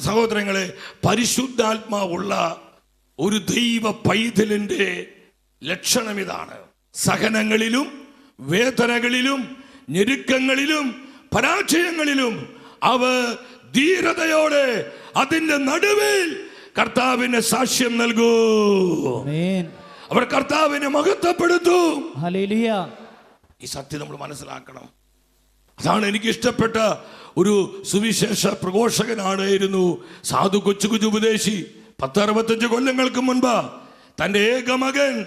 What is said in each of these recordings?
സഹോദരങ്ങളെ പരിശുദ്ധാത്മാവുള്ള ഒരു ദൈവ പൈതലിന്റെ ലക്ഷണം ഇതാണ് സഹനങ്ങളിലും വേദനകളിലും ഞെരുക്കങ്ങളിലും പരാജയങ്ങളിലും അവ ധീരതയോടെ അതിന്റെ നടുവിൽ കർത്താവിന് സാക്ഷ്യം നൽകൂ. അവർ കർത്താവിനെ മഹത്വപ്പെടുത്തും. ഈ സത്യം നമ്മൾ മനസ്സിലാക്കണം. അതാണ് എനിക്ക് ഇഷ്ടപ്പെട്ട ഒരു സുവിശേഷ പ്രഘോഷകനാണായിരുന്നു സാധു കൊച്ചു കൊച്ചു ഉപദേശി. പത്തറുപത്തഞ്ച് കൊല്ലങ്ങൾക്ക് മുൻപ് തന്റെ ഏക മകൻ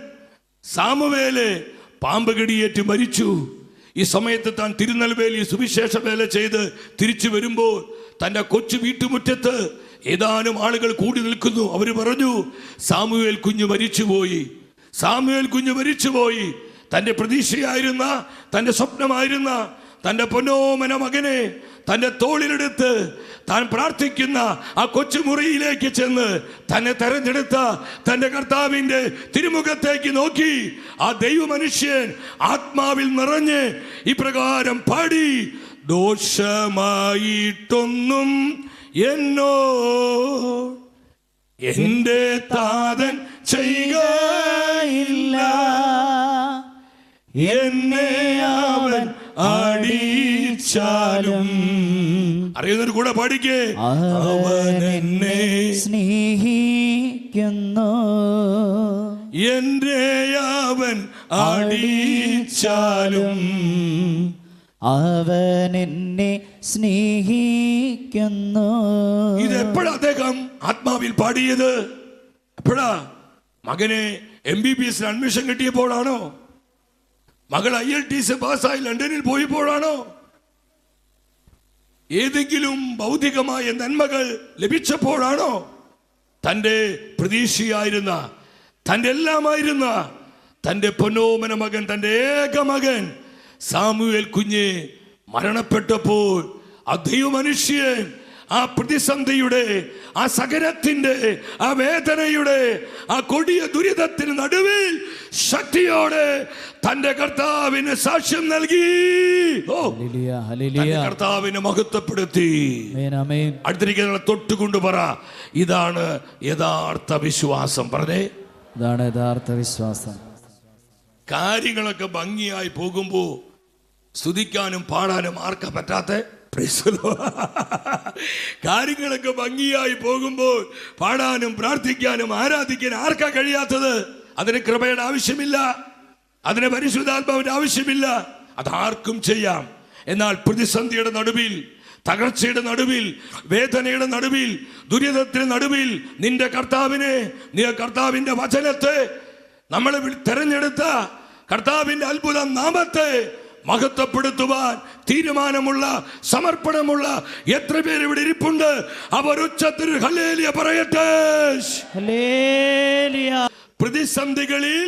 സാമുവേലെ പാമ്പ് കടിയേറ്റ് മരിച്ചു. ഈ സമയത്ത് താൻ തിരുനെൽവേലി സുവിശേഷ വേല ചെയ്ത് തിരിച്ചു വരുമ്പോൾ തന്റെ കൊച്ചു വീട്ടുമുറ്റത്ത് ഏതാനും ആളുകൾ കൂടി നിൽക്കുന്നു. അവർ പറഞ്ഞു സാമുവേൽ കുഞ്ഞു മരിച്ചുപോയി. സാമുവേൽ കുഞ്ഞു മരിച്ചുപോയി. തന്റെ പ്രതീക്ഷയായിരുന്ന തന്റെ സ്വപ്നമായിരുന്ന തന്റെ പൊന്നോമന മകനെ തന്റെ തോളിലെടുത്ത് താൻ പ്രാർത്ഥിക്കുന്ന ആ കൊച്ചുമുറിയിലേക്ക് ചെന്ന് തന്നെ തെരഞ്ഞെടുത്ത തന്റെ കർത്താവിന്റെ തിരുമുഖത്തേക്ക് നോക്കി ആ ദൈവമനുഷ്യൻ ആത്മാവിൽ നിറഞ്ഞ് ഇപ്രകാരം പാടി ദോഷമായിട്ടൊന്നും എന്നോ എന്റെ താതൻ ചെയ്യുകയില്ല. എന്നെ അടിച്ചാലും അറിയുന്നവർ കൂടെ പാടിക്കേ അവൻ എന്നെ സ്നേഹിക്കുന്നു. എന്റെ അവൻ അടിച്ചാലും അവൻ എന്നെ സ്നേഹിക്കുന്നു. ഇത് എപ്പോഴാ അദ്ദേഹം ആത്മാവിൽ പാടിയത്? എപ്പോഴാ? മകനെ M B B S admission കിട്ടിയപ്പോഴാണോ? മകൾ ഐ എൽ ടി സി പാസ്സായി ലണ്ടനിൽ പോയപ്പോഴാണോ? ഏതെങ്കിലും ഭൗതികമായ നന്മകൾ ലഭിച്ചപ്പോഴാണോ? തന്റെ പ്രതീക്ഷയായിരുന്ന തന്റെ എല്ലാമായിരുന്ന തന്റെ പൊന്നോമന മകൻ തന്റെ ഏക മകൻ സാമുവേൽ കുഞ്ഞ് മരണപ്പെട്ടപ്പോൾ ആ ദൈവമനുഷ്യൻ ആ പ്രതിസന്ധിയുടെ ആ സകരത്തിന്റെ ആ വേദനയുടെ ആ കൊടിയ ദുരിതത്തിന് നടുവിൽ ശക്തിയോടെ തന്റെ കർത്താവിന് സാക്ഷ്യം നൽകി. കർത്താവിന് മഹത്വപ്പെടുത്തി. അടുത്തിരിക്കുന്ന തൊട്ടുകൊണ്ട് പറ ഇതാണ് യഥാർത്ഥ വിശ്വാസം. പറഞ്ഞേ. ഇതാണ് യഥാർത്ഥ വിശ്വാസം. കാര്യങ്ങളൊക്കെ ഭംഗിയായി പോകുമ്പോൾ സ്തുതിക്കാനും പാടാനും ആർക്കാ പറ്റാത്ത? കാര്യങ്ങളൊക്കെ ഭംഗിയായി പോകുമ്പോൾ പാടാനും പ്രാർത്ഥിക്കാനും ആരാധിക്കാനും ആർക്കാ കഴിയാത്തത്? അതിന് കൃപയുടെ ആവശ്യമില്ല. അതിന് പരിശുദ്ധാത്മാവിന്റെ ആവശ്യമില്ല. അതാർക്കും ചെയ്യാം. എന്നാൽ പ്രതിസന്ധിയുടെ നടുവിൽ തകർച്ചയുടെ നടുവിൽ വേദനയുടെ നടുവിൽ ദുരിതത്തിന് നടുവിൽ നിന്റെ കർത്താവിനെ നീ കർത്താവിന്റെ വചനത്തെ നമ്മളെ തിരഞ്ഞെടുത്ത കർത്താവിന്റെ അത്ഭുത നാമത്തെ മഹത്വപ്പെടുത്തുവാൻ തീരുമാനമുള്ള സമർപ്പണമുള്ള എത്ര പേര് ഇവിടെ ഇരിപ്പുണ്ട്? അവർ ഉച്ചത്തിൽ ഹലേലിയ പറയട്ടെ. പ്രതിസന്ധികളിൽ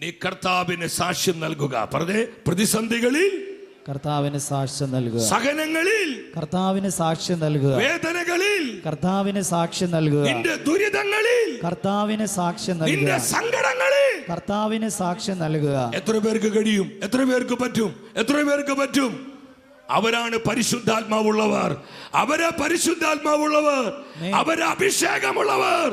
നീ കർത്താവിന് സാക്ഷ്യം നൽകുക. പറഞ്ഞേ പ്രതിസന്ധികളിൽ കർത്താവിന് സാക്ഷ്യം നൽകുക. സഹനങ്ങളിൽ കർത്താവിന് സാക്ഷ്യം നൽകുക. വേദനകളിൽ കർത്താവിന് സാക്ഷ്യം നൽകുക. നിന്റെ ദുരിതങ്ങളിൽ കർത്താവിന് സാക്ഷ്യം നൽകുക. നിന്റെ സങ്കടങ്ങളിൽ. കർത്താവിന് സാക്ഷ്യം നൽകുക. എത്ര പേർക്ക് കഴിയും? എത്ര പേർക്ക് പറ്റും? എത്ര പേർക്ക് പറ്റും? അവരാണ് പരിശുദ്ധാത്മാവുള്ളവർ. അവരെ പരിശുദ്ധാത്മാവുള്ളവർ. അവരെ അഭിഷേകമുള്ളവർ.